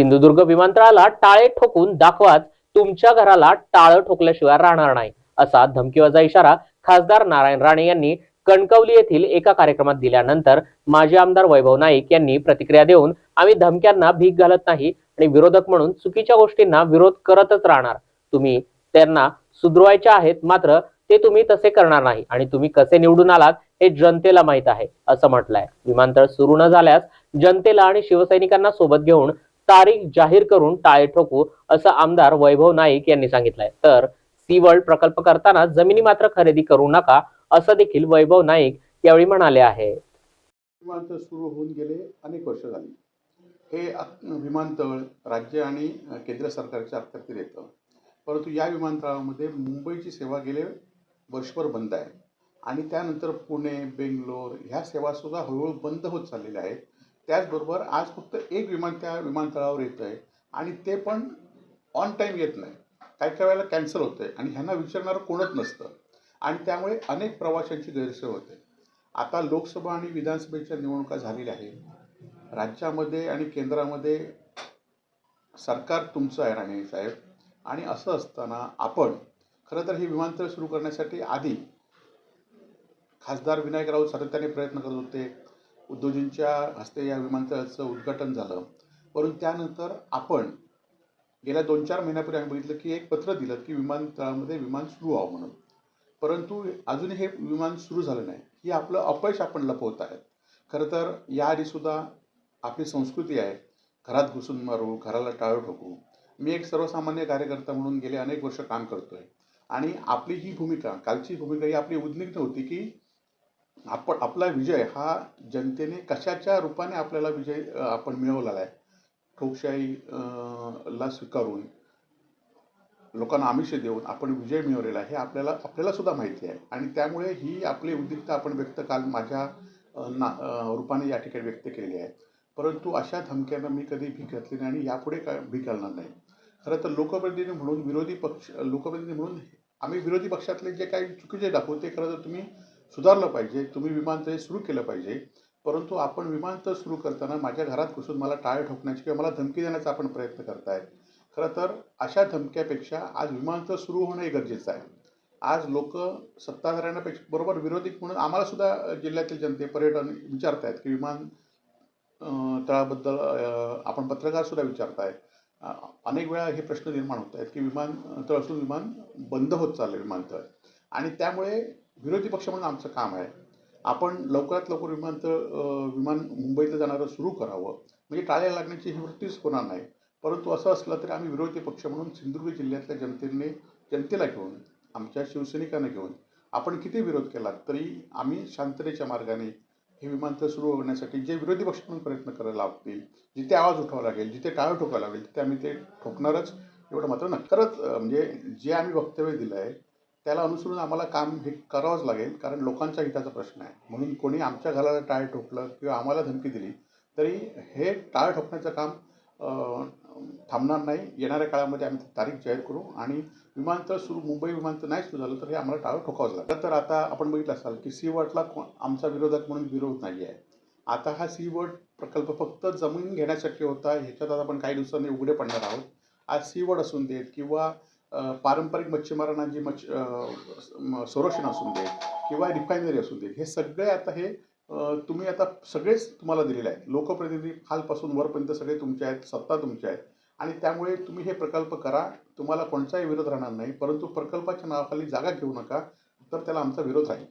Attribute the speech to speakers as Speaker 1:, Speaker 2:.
Speaker 1: सिंधुदुर्ग विमानतळाला टाळे ठोकून दाखवाच तुमच्या घराला टाळं ठोकल्याशिवाय राहणार नाही असा धमकीवाजा इशारा खासदार नारायण राणे यांनी कणकवली येथील एका कार्यक्रमात दिल्यानंतर माजी आमदार वैभव नाईक यांनी प्रतिक्रिया देऊन आम्ही धमक्यांना भीक घालत नाही आणि विरोधक म्हणून चुकीच्या गोष्टींना विरोध करतच राहणार. तुम्ही त्यांना सुधरवायचे आहेत मात्र ते तुम्ही तसे करणार नाही आणि तुम्ही कसे निवडून आलात हे जनतेला माहीत आहे असं म्हटलंय. विमानतळ सुरू न झाल्यास जनतेला आणि शिवसैनिकांना सोबत घेऊन तारीख जाहीर करून टाळे ठोकू असं आमदार वैभव नाईक यांनी सांगितलंय. तर सी वर्ल्ड प्रकल्प करताना जमिनी मात्र खरेदी करू नका असं देखील वैभव नाईक यावेळी म्हणाले आहे
Speaker 2: विमानतळ सुरू होऊन गेले अनेक वर्ष झाली. हे विमानतळ राज्य आणि केंद्र सरकारच्या अखत्यारीत येतं. परंतु या विमानतळामध्ये मुंबईची सेवा गेले वर्षभर बंद आहे. आणि त्यानंतर पुणे बेंगलोर ह्या सेवासुद्धा हळूहळू बंद होत चाललेल्या आहेत. त्याचबरोबर आज फक्त एक विमान त्या विमानतळावर येतं आहे आणि ते पण ऑन टाईम येत नाही. काही काही वेळेला कॅन्सल होतं आहे आणि ह्यांना विचारणारं कोणच नसतं. आणि त्यामुळे अनेक प्रवाशांची गैरसोय होते. आता लोकसभा आणि विधानसभेच्या निवडणुका झालेल्या आहेत. राज्यामध्ये आणि केंद्रामध्ये सरकार तुमचं आहे राणे साहेब. आणि असं असताना आपण खरं तर हे विमानतळ सुरू करण्यासाठी आधी खासदार विनायक राऊत सातत्याने प्रयत्न करत होते. उद्योजींच्या हस्ते या विमानतळाचं उद्घाटन झालं. परंतु त्यानंतर आपण गेल्या दोन चार महिन्यापूर्वी आम्ही बघितलं की एक पत्र दिलं की विमानतळामध्ये विमान सुरू व्हावं म्हणून. परंतु अजूनही हे विमान सुरू झालं नाही. ही आपलं अपयश आपण लपवत आहेत. खरं तर याआधीसुद्धा आपली संस्कृती आहे. घरात घुसून मारू घराला टाळू ठोकू मी एक सर्वसामान्य कार्यकर्ता म्हणून गेले अनेक वर्ष काम करतो आहे आणि आपली ही भूमिका कालची भूमिका ही आपली उद्निग्ध होती की आपण आपला विजय हा जनतेने कशाच्या रूपाने आपल्याला विजय आपण मिळवलेला आहे? ठोकशाही ला स्वीकारून लोकांना आमिष देऊन आपण विजय मिळवलेला हे आपल्याला आपल्याला सुद्धा माहिती आहे. आणि त्यामुळे ही आपली उद्दिष्ट आपण व्यक्त काल माझ्या ना रूपाने या ठिकाणी व्यक्त केलेली आहे परंतु अशा धमक्यांना मी कधी भीक घातली नाही आणि यापुढे काय भीक घालणार नाही. खरं तर लोकप्रतिनिधी म्हणून विरोधी पक्ष लोकप्रतिनिधी म्हणून आम्ही विरोधी पक्षातले जे काही चुकीचे दाखवू ते खरं तर तुम्ही सुधारलं पाहिजे तुम्ही विमानतळ सुरू केलं पाहिजे. परंतु आपण विमानतळ सुरू करताना माझ्या घरात घुसून मला टाळे ठोकण्याची किंवा मला धमकी देण्याचा आपण प्रयत्न करताय. खरं तर अशा धमक्यापेक्षा आज विमानतळ सुरू होणं हे गरजेचं आहे. आज लोक सत्ताधाऱ्यांपेक्षा बरोबर विरोधी म्हणून आम्हाला सुद्धा जिल्ह्यातील जनते पर्यटन विचारत आहेत की विमान तळाबद्दल आपण पत्रकारसुद्धा विचारत आहेत अनेक वेळा हे प्रश्न निर्माण होत आहेत की विमानतळ असून विमान बंद होत चाललं विमानतळ. आणि त्यामुळे विरोधी पक्ष म्हणून आमचं काम आहे. आपण लवकरात लवकर विमानतळ विमान मुंबईतलं जाणारं सुरू करावं. म्हणजे टाळ्या लागण्याची ही वृत्तीच होणार नाही. परंतु असं असलं तरी आम्ही विरोधी पक्ष म्हणून सिंधुदुर्ग जिल्ह्यातल्या जनतेने जनतेला घेऊन आमच्या शिवसैनिकांना घेऊन आपण किती विरोध केला तरी आम्ही शांततेच्या मार्गाने हे विमानतळ सुरू होण्यासाठी जे विरोधी पक्ष म्हणून प्रयत्न करायला लागतील जिथे आवाज उठवावा लागेल जिथे टाळं ठोकावं लागेल तिथे आम्ही ते ठोकणारच एवढं मात्र नक्करच म्हणजे जे आम्ही वक्तव्य दिलं आहे त्याला अनुसरून आम्हाला काम हे करावंच लागेल कारण लोकांच्या हिताचा प्रश्न आहे. म्हणून कोणी आमच्या घराला टाळ ठोकलं किंवा आम्हाला धमकी दिली तरी हे टाळ ठोकण्याचं काम थांबणार नाही. येणाऱ्या काळामध्ये आम्ही तारीख जाहीर करू आणि विमानतळ सुरू मुंबई विमानतळ नाही सुरू झालं तर हे आम्हाला टाळं ठोकावंच लागेल. तर आता आपण बघितलं असाल की सी वॉटला कोण आमचा विरोधक म्हणून विरोध नाही आहे. आता हा सी वर्ड प्रकल्प फक्त जमीन घेण्यासाठी होता ह्याच्यात आता आपण काही दिवसांनी उघडे पडणार आहोत. आज सी वर्ड असून देत किंवा पारंपरिक मच्छीमारांना जी मच्छ संरक्षण असून दे किंवा रिफायनरी असून दे हे सगळे आता हे तुम्ही आता सगळेच तुम्हाला दिलेले आहेत. लोकप्रतिनिधी खालपासून वरपर्यंत सगळे तुमचे आहेत सत्ता तुमच्या आहेत आणि त्यामुळे तुम्ही हे प्रकल्प करा. तुम्हाला कोणताही विरोध राहणार नाही. परंतु प्रकल्पाच्या नावाखाली जागा घेऊ नका. तर त्याला आमचा विरोध राहील.